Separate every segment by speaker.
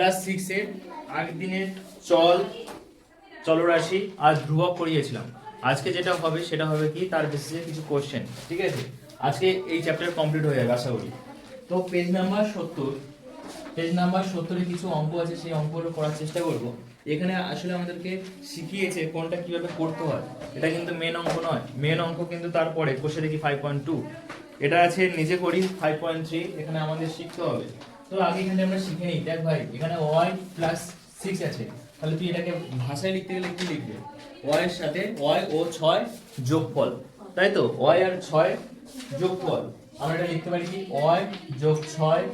Speaker 1: Class সিক্সের আগের দিনের চল, চলরাশি আর ধ্রুবক পড়িয়েছিলাম আজকে যেটা হবে, সেটা হবে কি? তার বেসিসে কিছু কোশ্চেন ঠিক আছে? আজকে এই চ্যাপ্টার কমপ্লিট হয়ে যাবে, আশা করি। তো পেজ নাম্বার সত্তর পেজ নাম্বার সত্তরে কিছু অঙ্ক আছে, সেই অঙ্কগুলো করার চেষ্টা করব। এখানে আসলে আমাদেরকে শিখিয়েছে কোনটা কীভাবে করতে হয়। এটা কিন্তু মেন অঙ্ক নয়। মেন অঙ্ক কিন্তু তারপরে কোষে দেখি ফাইভ পয়েন্ট টু এটা আছে, নিজে করি ফাইভ পয়েন্ট থ্রি এখানে আমাদের শিখতে হবে। তো আগে এখানে আমরা শিখে নিই। দেখ ভাই, এখানে ওয়াই প্লাস সিক্স আছে। তাহলে তুই এটাকে ভাষায় লিখতে গেলে কি লিখবে? ওয়াই এর সাথে ওয়াই ও ছয় যোগফল। তাই তো? ওয়াই আর ছয় যোগফল। আমরা এটা লিখতে পারি কি? ওয়াই যোগ ছয়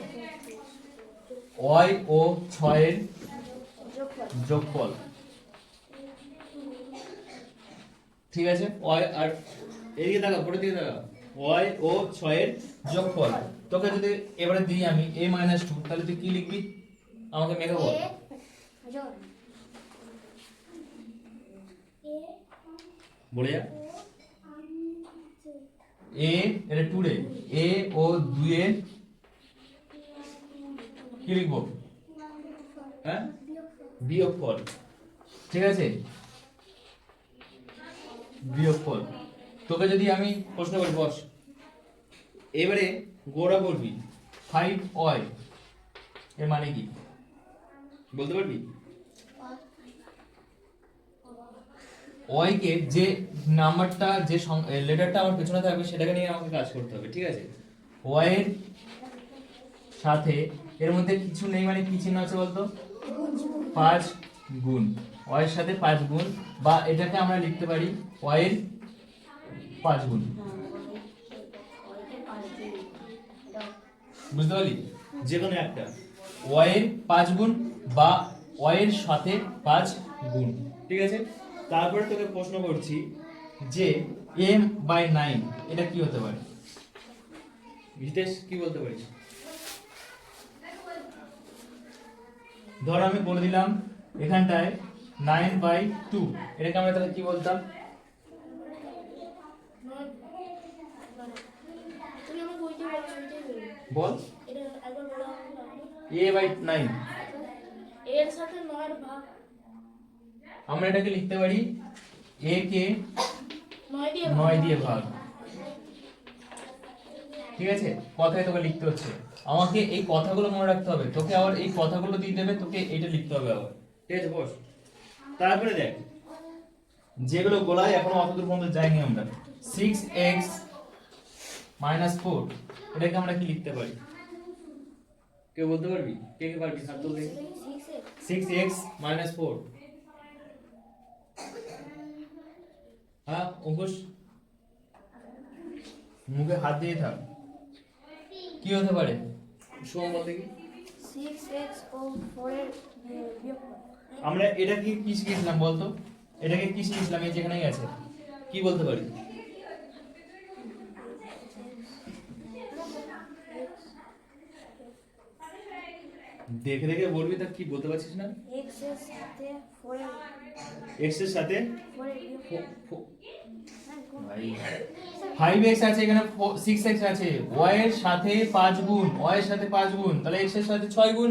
Speaker 1: ওয়াই ও ছয়ের যোগফল। ঠিক আছে? ওয়াই আর এদিকে দেখা পরে দিকে দেখা ওয়াই ও ছয়ের যোগফল। তোকে যদি এবারে দিই আমি এ মাইনাস টু তাহলে তুই কি লিখবি? আমাকে মেঘা বল। বলে যা। এ এটা টু রে। এ ও দুয়ে কি লিখব? হ্যাঁ? বিয়োগফল। ঠিক আছে? বিয়োগফল। তোকে যদি আমি প্রশ্ন করি বস। এবারে গোড়া বলবি ফাইভ ওয়াই এর মানে কি? বলতে পারবি? ওয়াইকে যে নাম্বারটা, যে লেটারটা আমার পেছনে থাকবে, সেটাকে নিয়ে আমাকে কাজ করতে হবে, ঠিক আছে? ওয়াইয়ের সাথে, এর মধ্যে কিছু নেই মানে কি চিহ্ন আছে বলতো? পাঁচ গুণ। ওয়াইয়ের সাথে পাঁচ গুণ, বা এটাকে আমরা লিখতে পারি ওয়াইয়ের পাঁচ গুণ। বুঝতে পারলি? যে কোনো একটা। ওয়াইয়ের পাঁচ গুণ বা ওয়াইয়ের সাথে পাঁচ গুণ। ঠিক আছে? তারপরে তোকে প্রশ্ন করছি যে এম বাই নাইন এটা কি হতে পারে? হিতেশ কি বলতে পারিস? ধর আমি বলে দিলাম এখানটায় নাইন বাই টু এটাকে আমরা তাহলে কি বলতাম
Speaker 2: তুমি আমাকে ওইটাই বলো ওইটাই বলো। এটা।
Speaker 1: এ বাই নাইন
Speaker 2: এর সাথে নয়ের ভাগ
Speaker 1: আমরা এটাকে লিখতে পারি এ কে
Speaker 2: নয় দিয়ে ভাগ।
Speaker 1: ঠিক আছে? কথায় তোকে লিখতে হচ্ছে। আমাকে এই কথাগুলো মনে রাখতে হবে। তোকে আবার এই কথাগুলো দিয়ে দেবে, তোকে এইটা লিখতে হবে আবার। ঠিক আছে, বস। তারপরে দেখ। যেগুলো গোলায় এখনও অত দূর পর্যন্ত যাইনি আমরা। সিক্স এক্স মাইনাস ফোর এটাকে আমরা কি লিখতে পারি? কেউ বলতে পারবি? কে কে পারবি? হাত তুলে। Six X minus four. হ্যাঁ অঙ্কুশ? মুখে হাত দিয়ে থাক। কি হতে পারে? সোম বলতে কি। আমরা এটা কি কি শিখেছিলাম বলতো? এটাকে কি শিখেছিলাম এই যেখানেই আছে। কি বলতে পারি? দেখে দেখে বলবি তা কি বলতে পারছিস না?
Speaker 2: X এর সাথে? four
Speaker 1: এক্সের সাথে
Speaker 2: বিয়োগফল। হ্যাঁ,
Speaker 1: ফাইভ এক্স আছে এখানে সিক্স এক্স আছে। ওয়াই এর সাথে পাঁচ গুণ ওয়াই এর সাথে পাঁচ গুণ তাহলে এক্সের সাথে ছয় গুণ।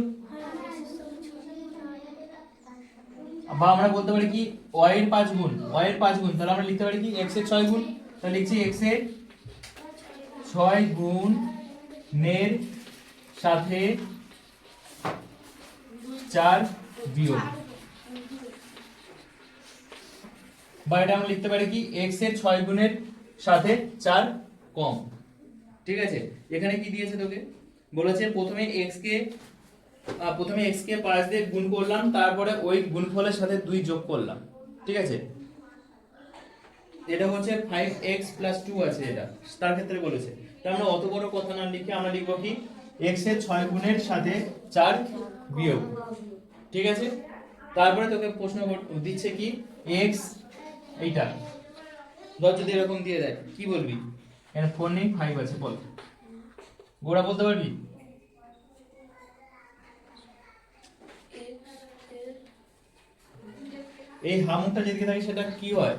Speaker 1: বা আমরা বলতে পারি কি ওয়াই এর পাঁচ গুণ ওয়াই এর পাঁচ গুণ তাহলে আমরা লিখতে পারি কি এক্সের ছয় গুণ। তাহলে লিখছি এক্সের ছয় গুণ নের সাথে চার, বিয়োগ। বা এটা আমরা লিখতে পারি কি? এক্সের ছয় গুণের সাথে চার কম। ঠিক আছে? এখানে কি দিয়েছে তোকে? বলেছে প্রথমে এক্স কে প্রথমে এক্স কে পাঁচ দিয়ে গুণ করলাম, তারপরে ওই গুণফলের সাথে দুই যোগ করলাম। ঠিক আছে? এটা হচ্ছে ফাইভ এক্স প্লাস টু আছে এটা। তার ক্ষেত্রে বলেছে। তার আমরা অত বড় কথা না লিখে আমরা লিখব কি? এক্সের ছয় গুণের সাথে চার বিয়োগ। ঠিক আছে? তারপরে তোকে প্রশ্ন দিচ্ছে কি? এক্স এইটা। ধর যদি এরকম দিয়ে দেয়, কি বলবি? এখানে ফোর নেই ফাইভ আছে, বল। গোড়া বলতে পারবি? এই হামুকটা যেদিকে থাকে সেটা কি হয়?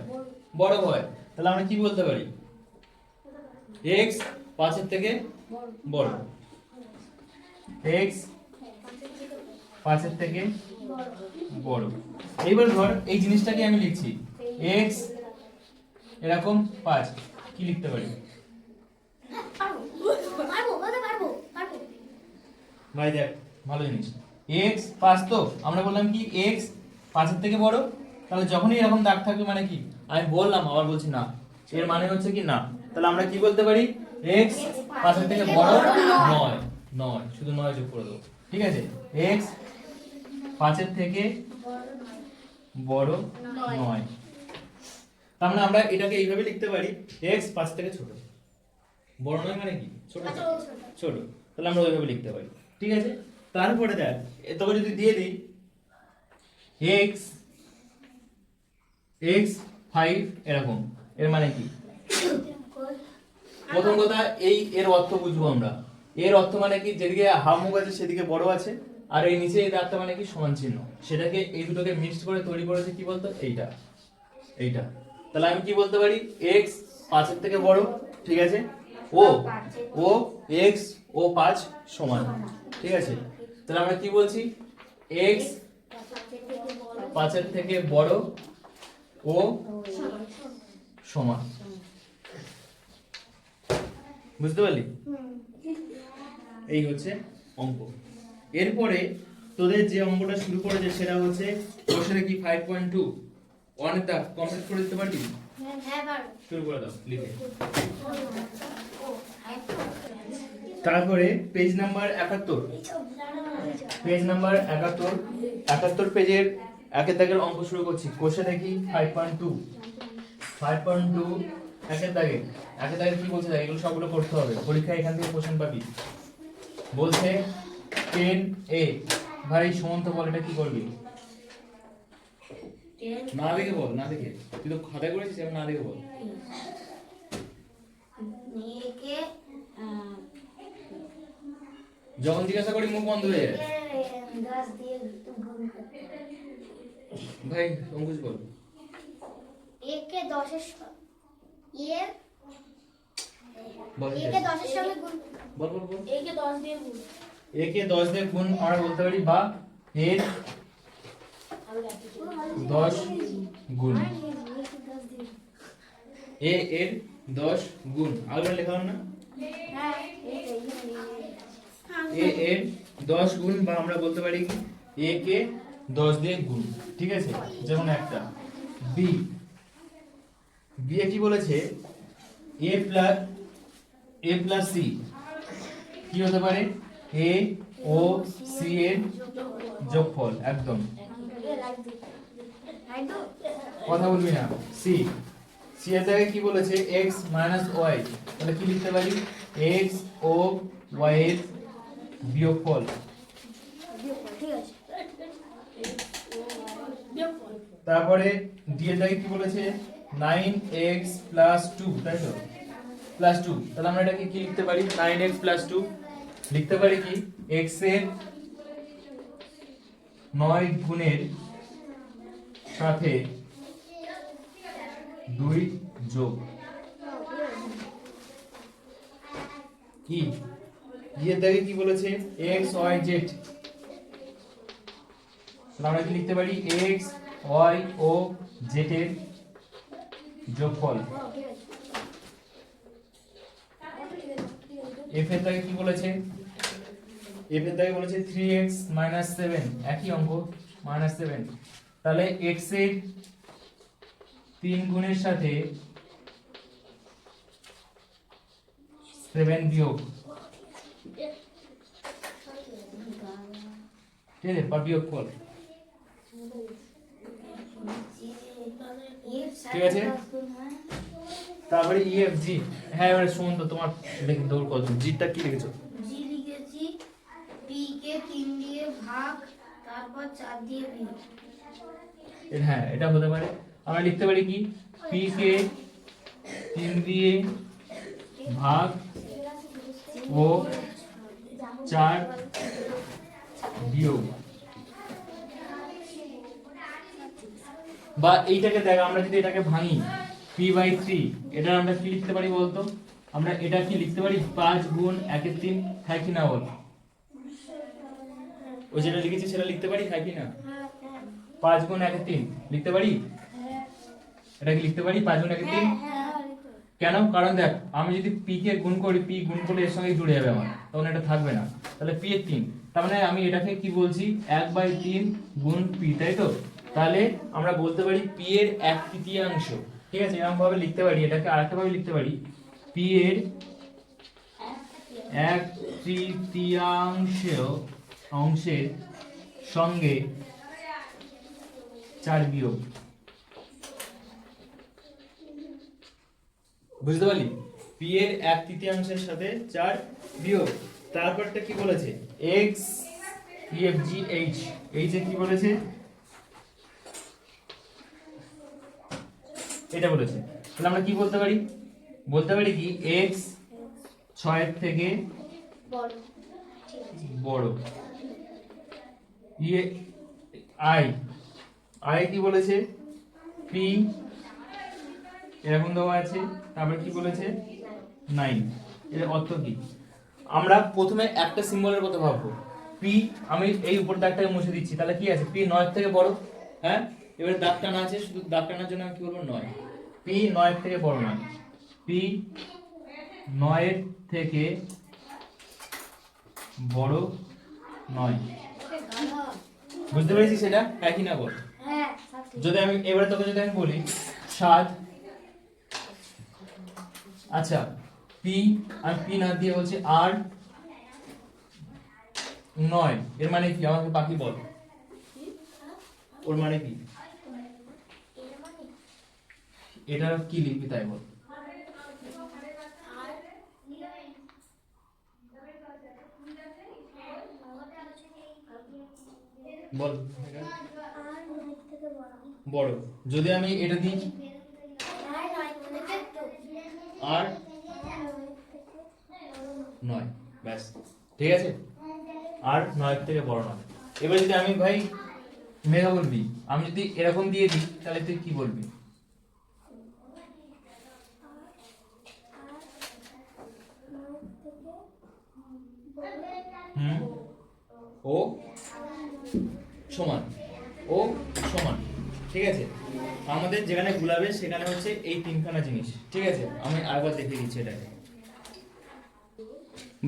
Speaker 1: বড় হয়। তাহলে আমরা কি বলতে পারি? এক্স পাঁচের থেকে বড়। এক্স পাঁচের থেকে বড়। এইবার ধর এই জিনিসটাকে আমি লিখছি। এক্স এরকম পাঁচ। কি লিখতে পারি? ভাই দেখ, ভালো জিনিস। এক্স পাঁচ তো, আমরা বললাম কি এক্স পাঁচের থেকে বড়? তাহলে যখনই এরকম দাগ থাকবে মানে কি? আমি বললাম, আবার বলছি না। এর মানে হচ্ছে কি না? তাহলে আমরা কি বলতে পারি? এক্স পাঁচের থেকে বড় নয়। নয় শুধু নয় যোগ করে দেবো। ঠিক আছে? এক্স পাঁচের থেকে বড় নয়। তার মানে আমরা এটাকে এইভাবে লিখতে পারি এক্স পাঁচ থেকে ছোট। বড় নয় মানে কি? ছোট না? ছোট। তাহলে আমরা ওইভাবে লিখতে পারি। ঠিক আছে? তারপরে দেখ এ তবে যদি দিয়ে দিই এক্স এক্স ফাইভ এরকম। এর মানে কি? প্রথম কথা এই এর অর্থ বুঝব আমরা। এর অর্থ মানে কি? যেদিকে হাফ মুখ আছে, সেদিকে বড় আছে, আর এই নিচে এই দাগটা মানে কি? সমান চিহ্ন। সেটাকে এই দুটোকে মিক্সড করে তৈরি করেছে কি বলতো? এইটা। এইটা। তাহলে আমি কি বলতে পারি? এক্স পাঁচের থেকে বড়, ঠিক আছে? ও ও এক্স ও পাঁচ সমান, ঠিক আছে? তাহলে আমরা কি বলছি? এক্স পাঁচের থেকে বড়, ও সমান। বুঝতে পারলি? এই হচ্ছে অঙ্ক। এরপরে তোদের যে অঙ্কটা শুরু করেছে সেটা হচ্ছে কোশ্চেনে কি ফাইভ পয়েন্ট টু অনেক দাগ কমপ্লিট করে দিতে পারবি?
Speaker 2: হ্যাঁ
Speaker 1: শুরু করে দাও লিখে। তারপরে পেজ নাম্বার একাত্তর। পেজ নাম্বার একাত্তর। একাত্তর পেজের একের দাগের অঙ্ক শুরু করছি। কোশ্চেনে কি? Five point two five point two একের দাগে। একের দাগে কি বলছে দেখ? এগুলো সবগুলো করতে হবে। পরীক্ষায় এখান থেকে কোশ্চেন পাবি। বলছে টেন এ। ভাই সুমন্ত বল এটা কি করবি? না দেখে বল না দেখে। তুই তো খাতায় করেছিস আমি না দেখে বল। যখন জিজ্ঞাসা করি মুখ বন্ধ হয়ে যায়। ভাই অঙ্কুশ বল।
Speaker 2: একে দশের এর একে দশের সঙ্গে গুণ
Speaker 1: বল বল বল
Speaker 2: একে দশ দিয়ে গুণ
Speaker 1: একে দশ দিয়ে গুণ আমরা বলতে পারি বা এর দশ গুণ এ এর দশ গুণ আগে লেখা না
Speaker 2: হ্যাঁ
Speaker 1: এ এর দশ গুণ বা আমরা বলতে পারি কি এ কে দশ দিয়ে গুণ ঠিক আছে যেমন একটা বি বি কি বলেছে A plus A plus C কি হতে পারে? এ ও সি এর যোগফল, একদম। কথা বলবি না। সি সি এর জায়গায় কি বলেছে? X মাইনাস ওয়াই তাহলে কি লিখতে পারি? এক্স ও y এর বিয়োগফল। তারপরে ডি এর জায়গায় কি বলেছে? 9x 2 তাই তো? প্লাস টু তাহলে আমরা এটাকে কি লিখতে পারি? 9x 2 লিখতে পারি কি? X এর 9 গুণের সাথে 2 যোগ। কি? ইয়ের দাগে কি বলেছে? Y, z তাহলে আমরা কি লিখতে পারি? X, y ও z এর যোগফল। F এর দাগে কি বলেছে? F এর দাগে বলেছে 3x 7 একই অঙ্ক মাইনাস 7 তাহলে x এর 3 গুণের সাথে 7 বিয়োগ। ঠিক আছে বা বিয়োগ ফল ঠিক আছে? তারপরে ই এফ জি হ্যাঁ এবারে সুমন্ত তোমার লিখে দৌড় কত জিটা কি লিখেছো?
Speaker 2: জি লিখেছি পি কে তিন দিয়ে ভাগ তারপর চার দিয়ে বিয়োগ
Speaker 1: হ্যাঁ এটা হতে পারে। আমরা লিখতে পারি কি? পি কে তিন দিয়ে ভাগ ও চার বিয়োগ। বা এইটাকে দেখ আমরা যদি এটাকে ভাঙি পি বাই থ্রি এটা আমরা কি লিখতে পারি বলতো? আমরা এটা কি লিখতে পারি? পাঁচ গুণ একের তিন হ্যাঁ কি না বল? ওই যেটা লিখেছি সেটা লিখতে পারি হ্যাঁ কি না? পাঁচ গুণ একে তিন, লিখতে পারি? এটা কি লিখতে পারি? পাঁচ গুণ একে তিন? কেন? কারণ দেখ, আমি যদি পি কে গুণ করি পি গুণ করলে এর সঙ্গে জুড়ে যাবে আমার, তখন এটা থাকবে না। তাহলে পি এর তিন, তার মানে আমি এটাকে কি বলছি? এক বাই তিন গুণ পি তাই তো? তাহলে আমরা বলতে পারি পি এর এক তৃতীয়াংশ। ঠিক আছে, এরকম ভাবে লিখতে পারি, এটাকে আরেকটা ভাবে লিখতে পারি। পি এর এক তৃতীয়াংশ অংশের সঙ্গে চার বিয়োগ। বুঝতে পারলি? পি এর এক তৃতীয়াংশের সাথে চার বিয়োগ। তারপরটা কি বলেছে? X E F G H H কি বলেছে? এটা বলেছে। তাহলে আমরা কি বলতে পারি? বলতে পারি কি? এক্স ছয়ের থেকে
Speaker 2: বড়।
Speaker 1: ইয়ে আই আই কি বলেছে? পি এরকম দেওয়া আছে। তারপর কি বলেছে? নাইন এর অর্থ কি? আমরা প্রথমে একটা সিম্বলের কথা ভাববো। পি আমি এই উপর দাগটাকে মুছে দিচ্ছি। তাহলে কি আছে? পি নয় থেকে বড় হ্যাঁ? এবারে দাগ টানা আছে শুধু দাগ টানার জন্য আমি কি বলব? নয়। পি নয় থেকে বড় নয়। পি নয়ের থেকে বড় নয়। বুঝতে পেরেছিস সেটা? একই না বল
Speaker 2: হ্যাঁ
Speaker 1: যদি আমি এবারে তোকে যদি আমি বলি সাত আচ্ছা পি আর পি না দিয়ে বলছি আর নয় এর মানে কি? আমাকে বাকি বল। ওর মানে কি? এটা কি লিখবি তাই বল? বল।
Speaker 2: বড়।
Speaker 1: যদি আমি এটা দিই?
Speaker 2: আর?
Speaker 1: নয়। ব্যাস। ঠিক আছে? আর নয় থেকে বড় নয়। এবার যদি আমি ভাই মেঘা বলবি আমি যদি এরকম দিয়ে দিই, তাহলে তুই কি বলবি হুম ও সমান ও সমান, ঠিক আছে? আমাদের যেখানে গুলাবে সেখানে হচ্ছে এই তিনখানা জিনিস, ঠিক আছে? আমি আরেকবার দেখিয়ে দিচ্ছি এটাকে।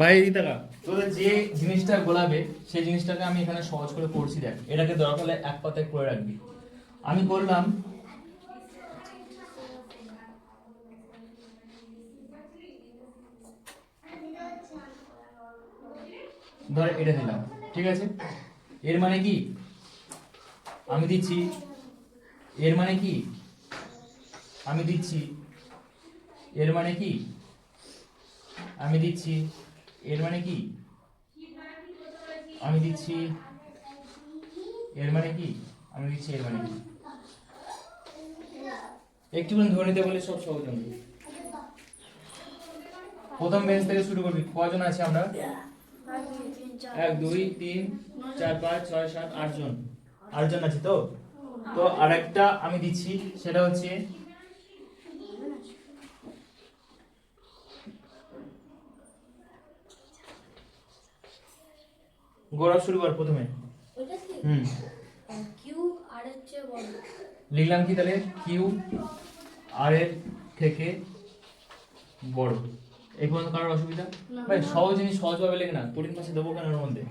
Speaker 1: ভাই দিতাকা তোদের যে জিনিসটা গোলাবে, সেই জিনিসটাকে আমি এখানে সহজ করে করছি দেখ। এটাকে দরকার হলে এক পাতায় করে রাখবি। আমি করলাম, ধর এটা দিলাম। ঠিক আছে? এর মানে কি? আমি দিচ্ছি। এর মানে কি? আমি দিচ্ছি। এর মানে কি? আমি দিচ্ছি। এর মানে কি? আমি দিচ্ছি। এর মানে কি? আমি দিচ্ছি, এর মানে কি? একটুখানি ধরে নিতে বলে সব সহজ হবে। প্রথম বেঞ্চ থেকে শুরু করবি। কজন আছে আমরা? এক দুই তিন চার পাঁচ ছয় সাত আট জন। আট জন আছে তো? তো আরেকটা আমি দিচ্ছি সেটা হচ্ছে গৌরব শুরু কর প্রথমে। হুম।
Speaker 2: কিউ আর এর চেয়ে বড়।
Speaker 1: লিখলাম কি তাহলে? কিউ আর এর থেকে বড়। এই পর্যন্ত কারোর অসুবিধা? ভাই সহজ জিনিস সহজভাবে লেখ না কঠিন পাশে দেবো কেন ওর মধ্যে?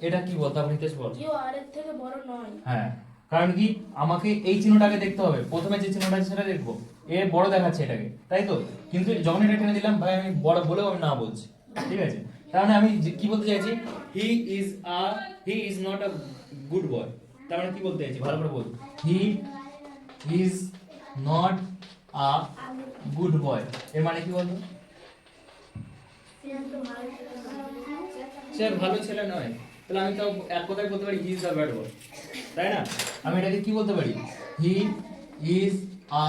Speaker 1: এটা কি বল? তারপর নিতেশ বল।
Speaker 2: আর এর থেকে বড় নয়।
Speaker 1: হ্যাঁ কারণ কি? আমাকে এই চিহ্নটাকে দেখতে হবে। প্রথমে যে চিহ্নটা আছে সেটা দেখব। এ বড় দেখাচ্ছে এটাকে তাই তো? কিন্তু যখন এটা টেনে দিলাম ভাই আমি বড় বলেও আমি না বলছি। ঠিক আছে? তার মানে আমি যে- কি বলতে চাইছি? He is a he is not a good boy তার মানে কি বলতে চাইছি? ভালো করে বল। He is not a good boy এর মানে কি বলতো? সে ভালো ছেলে নয়। তাহলে আমি তো এক কথায় বলতে পারি হি ইজ আ ব্যাড বয় তাই না? আমি এটাকে কি বলতে পারি? হি ইজ আ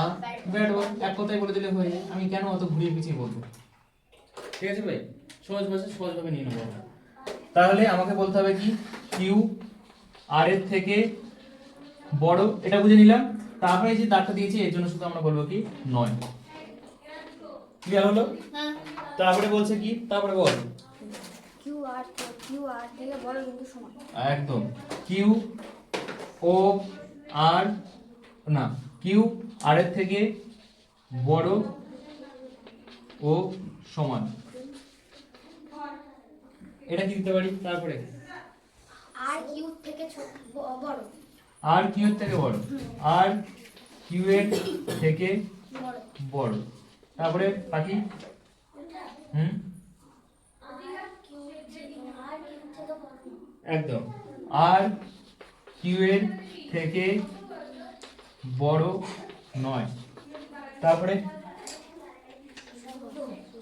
Speaker 1: ব্যাড বয় এক কথায় বলে দিলে হয়ে। আমি কেন অত ঘুরিয়ে পিছিয়ে বলব? ঠিক আছে ভাই, সহজ ভাষা সহজভাবে নিয়ে নেব। তাহলে আমাকে বলতে হবে কি? কিউ আর এর থেকে বড়, এটা বুঝে নিলাম। তারপরে যে দাগটা দিয়েছি, এর জন্য শুধু আমরা বলব কি? নয়। ক্লিয়ার হলো?
Speaker 2: হ্যাঁ।
Speaker 1: তারপরে বলছে কি? তারপরে বল।
Speaker 2: কিউ আর কিউ আর থেকে বড় কিন্তু সমান
Speaker 1: একদম। কিউ ও আর না কিউ আর এর থেকে বড় ও সমান। এটা কি দিতে পারি? তারপরে।
Speaker 2: আর কিউ থেকে বড়।
Speaker 1: আর কিউ থেকে বড়। আর কিউ এর থেকে
Speaker 2: বড়।
Speaker 1: তারপরে বাকি হুম
Speaker 2: আর কিউ আর কিউ থেকে বড়
Speaker 1: একদম। আর কিউ এর থেকে বড় নয়। তারপরে?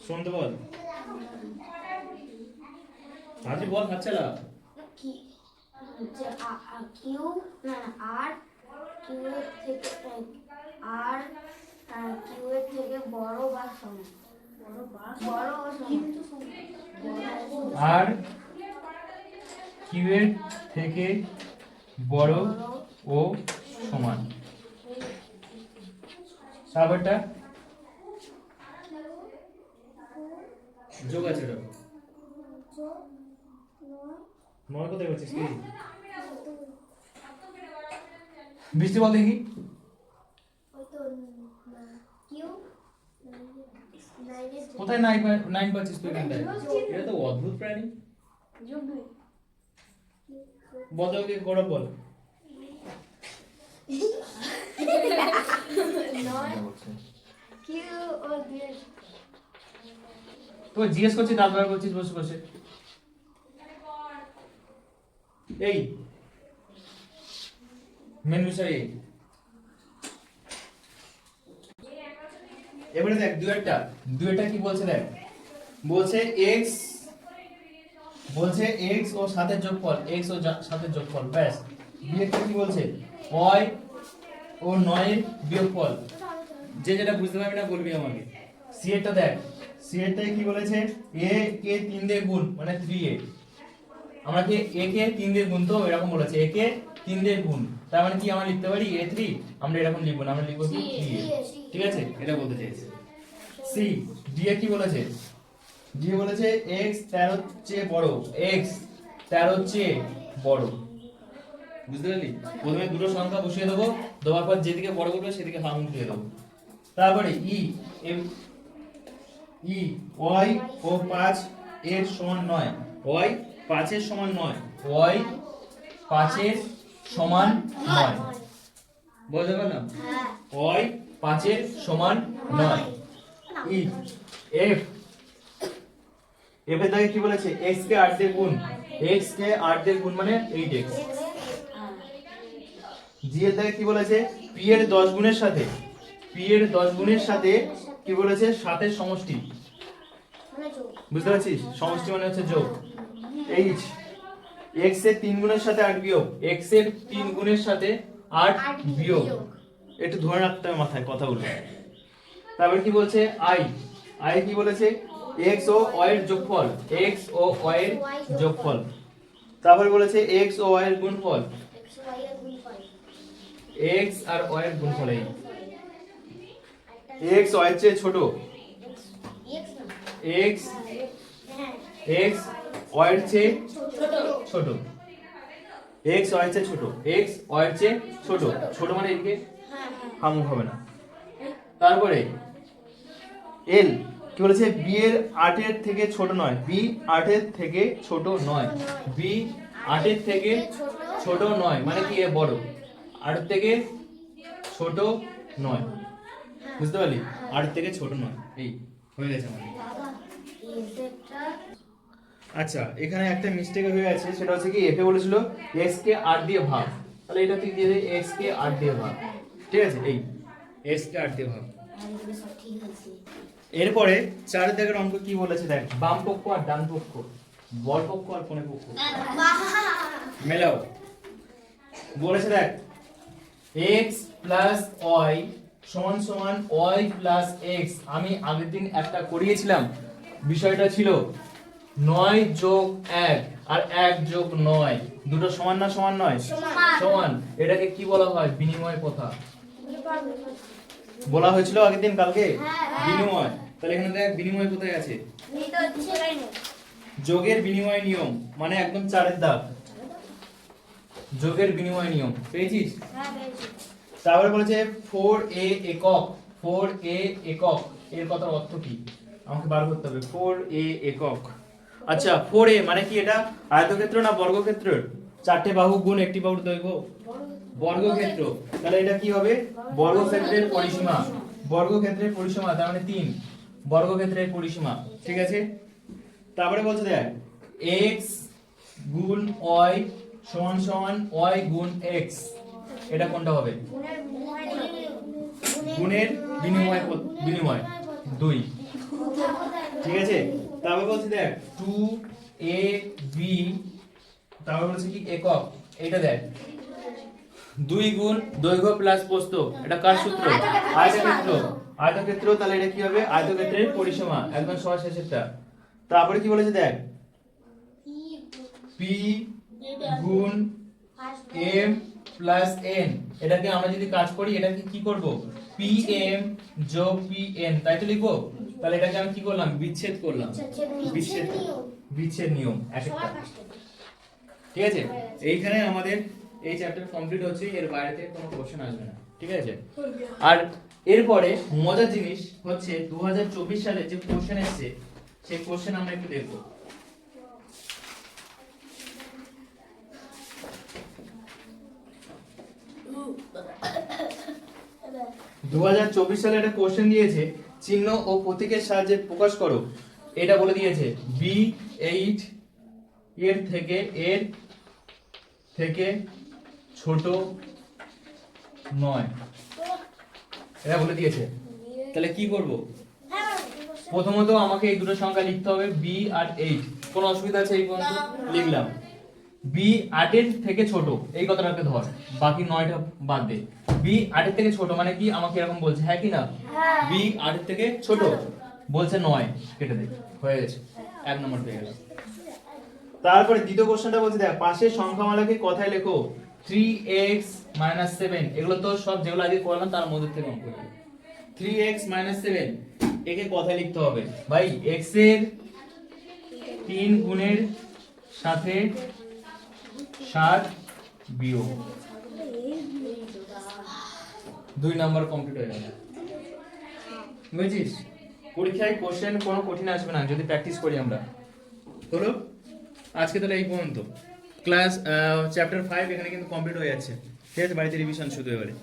Speaker 1: শুনতে বল। আজকে বল খাচ্ছে না
Speaker 2: কিউ, না আর, কিউ এর থেকে আর কিউ এর থেকে বড় বা সমান?
Speaker 1: আর কিউ এর থেকে বড় ও সমান। তারপরটা? যোগ আছে নয় কোথায় করছিস কি? বৃষ্টি বল দেখি
Speaker 2: ওই তো কিউ নাইনের
Speaker 1: কোথায় নাইন নাইন পাচ্ছিস তুই এটা তো অদ্ভুত প্রাণী।
Speaker 2: যোগ দুই
Speaker 1: বল। তো জিজ্ঞেস করছি বার করছিস, বসে বসে। এই। মেন এই এবারে দেখ দুয়েরটা দুয়েরটা কি বলছে দেখ? বলছে এক্স বলছে এক্স ও সাথে যোগফল এক্স ও সাথে যোগফল, ব্যাস। বিয়েরটা কি বলছে? ওয়াই ও নয়ের বিয়োগফল। যে যেটা বুঝতে পারবি না বলবি আমাকে। সি এরটা দেখ। সি এরটাই কি বলেছে? এ কে তিন দিয়ে গুণ মানে থ্রি এ। আমরা কি এ কে তিন দিয়ে গুণ, তো এরকম বলেছে। এ কে তিন দিয়ে গুণ। তার মানে কি আমরা লিখতে পারি? এ থ্রি আমরা এরকম লিখব না আমরা লিখব কি ঠিক আছে? এটা বলতে চাইছে। সি ডি এ কি বলেছে? ডি বলেছে এক্স তেরো চেয়ে বড়। এক্স তেরো চেয়ে বড়। বুঝতে পারলি? প্রথমে দুটো সংখ্যা বসিয়ে দেবো দেওয়ার পর যেদিকে বড় করবে সেদিকে হামুক দিয়ে দেবো। তারপরে ই এম ই ওয়াই ও পাঁচ এর সমান নয়। ওয়াই পাঁচের সমান নয়। ওয়াই পাঁচের সমান নয়। পারলাম
Speaker 2: হ্যাঁ।
Speaker 1: ওয়াই পাঁচের সমান নয়। E F. এফ এর দাগে কি বলেছে? এক্স কে আট দিয়ে গুণ। এক্স কে আট দিয়ে গুণ মানে এইট এক্স। জি এর দাগে কি বলেছে? পি এর দশ গুণের সাথে পি এর দশ গুণের সাথে কি বলেছে? সাতের সমষ্টি। বুঝতে পারছিস? সমষ্টি মানে হচ্ছে যোগ। এইচ। এক্সের তিন গুণের সাথে আট বিয়োগ। এক্সের তিন গুণের সাথে আট
Speaker 2: আট
Speaker 1: বিয়োগ।
Speaker 2: বিয়োগ।
Speaker 1: একটু ধরে রাখতে হবে মাথায় কথাগুলো তারপর কি বলছে? আই আই কি বলেছে? এক্স ও ওয়াই এর যোগফল। এক্স ও ওয়াই এর যোগফল। তারপর বলেছে এক্স ও ওয়াই এর গুণফল।
Speaker 2: এক্স
Speaker 1: আর ওয়াই এর গুণফল এই। এক্স ওয়াই এর চেয়ে ছোট।
Speaker 2: এক্স হ্যাঁ
Speaker 1: এক্সের চেয়ে
Speaker 2: ছোট।
Speaker 1: এক্স ওয়াই চেয়ে ছোট। এক্স ওয়াই চেয়ে ছোট। ছোট মানে এদিকে
Speaker 2: হ্যাঁ হ্যাঁ।
Speaker 1: হামুক হবে না। তারপরে এল কি বলেছে? বি এর আটের থেকে ছোট নয়। বি আটের থেকে ছোট নয়। বি আটের থেকে ছোট নয়। মানে কি? এ বড়। আটের থেকে ছোট নয়। বুঝতে পারলি? আটের থেকে ছোট নয়। এই হয়ে গেছে আমাদের। আচ্ছা এখানে একটা মিস্টেক হয়ে আছে, সেটা হচ্ছে কি এফে বলেছিল এক্স কে আর দিয়ে ভাগ। তাহলে এটা তুই দিয়ে দে এক্স কে আর দিয়ে ভাগ। ঠিক আছে? এই এক্স কে আর দিয়ে ভাগ। এরপরে চার দাগের অঙ্ক কি বলেছে দেখ, বাম পক্ষ আর ডান পক্ষ। বল পক্ষ আর কোণে পক্ষ। মেলাও। বলেছে দেখ এক্স প্লাস ওয়াই সমান সমান ওয়াই প্লাস এক্স আমি আগের দিন একটা করিয়েছিলাম, বিষয়টা ছিল নয় যোগ এক আর এক যোগ নয়। দুটো সমান না সমান নয়?
Speaker 2: সমান।
Speaker 1: এটাকে কি বলা হয়? বিনিময় কথা বলা হয়েছিল আগের দিন কালকে?
Speaker 2: হ্যাঁ, হ্যাঁ।
Speaker 1: বিনিময়। তাহলে এখানে দেখ বিনিময় কোথায় আছে? যোগের বিনিময় নিয়ম মানে একদম চারের দাগ। যোগের বিনিময় নিয়ম। পেয়েছিস?
Speaker 2: হ্যাঁ
Speaker 1: তারপরে বলেছে ফোর এ একক ফোর এ একক। এর কথার অর্থ কি? আমাকে বার করতে হবে। ফোর এ একক। আচ্ছা ফোর এ মানে কি এটা? আয়তক্ষেত্র না বর্গক্ষেত্র? চারটে বাহু গুণ একটি বাহুর দৈর্ঘ্য। বর্গক্ষেত্র। তাহলে এটা কি হবে? বর্গক্ষেত্রের পরিসীমা। বর্গক্ষেত্রের পরিসীমা, তার মানে তিন। বর্গক্ষেত্রের পরিসীমা, ঠিক আছে? তারপরে বলছে দেখ, x গুণ y সমান সমান y গুণ x এটা কোনটা হবে?
Speaker 2: গুণের বিনিময়
Speaker 1: বিনিময়। দুই। ঠিক আছে? তারপর বলছি দেখ টু এ বি তারপর বলছে কি একক? এটা দেখ। দুই গুণ দৈর্ঘ্য প্লাস প্রস্থ এটা কার সূত্র? আয়তক্ষেত্র। আয়তক্ষেত্র, তাহলে এটা কি হবে? আয়তক্ষেত্রের পরিসীমা, একদম সবার শেষেরটা। তারপরে কি বলেছে দেখ? পি গুণ এম প্লাস এন এটাকে আমরা যদি কাজ করি, এটাকে কি করব? পি এম যোগ পি এন তাই তো লিখব? তাহলে এটাকে আমি কি করলাম? বিচ্ছেদ করলাম। বিচ্ছেদ বিচ্ছেদ নিয়ম। এক একটা। ঠিক আছে? এইখানে আমাদের এই চ্যাপ্টার কমপ্লিট হচ্ছে এর বাইরে থেকে কোনো কোশ্চেন আসবে না। ঠিক আছে? আর এরপরে মজার জিনিস হচ্ছে দু সালে যে কোশ্চেন এসেছে সেই কোশ্চেন আমরা একটু দেখব। দু হাজার চব্বিশ সালে একটা কোশ্চেন দিয়েছে চিহ্ন ও প্রতীকের সাহায্যে প্রকাশ করো। এটা বলে দিয়েছে বি এইট এর থেকে এর থেকে ছোট নয়। এটা বলে দিয়েছে। তাহলে কি করব? প্রথমত আমাকে এই দুটো সংখ্যা লিখতে হবে বি আর এইট কোনো অসুবিধা আছে এই পর্যন্ত? লিখলাম। বি আটের থেকে ছোট, এই কথাটাকে ধর। বাকি নয়টা বাদ দে। বি আটের থেকে ছোট মানে কি? আমাকে এরকম বলছে হ্যাঁ কি না? বি আটের থেকে ছোট। বলছে নয়। কেটে দে হয়ে গেছে। এক নম্বর পেয়ে গেলাম। তারপরে দ্বিতীয় কোশ্চেনটা বলছে, দেখ, পাশের সংখ্যামালাকে কথায় লেখো। থ্রি এক্স মাইনাস সেভেন এগুলো তো সব যেগুলো আগে করলাম, তার মধ্যে থেকে অঙ্ক থ্রি এক্স মাইনাস সেভেন একে কথায় লিখতে হবে। ভাই এক্সের তিন গুণের সাথে সাত বিয়োগ। দুই নাম্বার কমপ্লিট হয়ে গেল। বুঝেছিস? পরীক্ষায় কোশ্চেন কোনো কঠিন আসবে না, যদি প্র্যাকটিস করি আমরা। হলো? আজকে তাহলে এই পর্যন্ত। ক্লাস চ্যাপ্টার ফাইভ এখানে কিন্তু কমপ্লিট হয়ে যাচ্ছে। ঠিক আছে? বাড়িতে রিভিশন শুধু এবারে।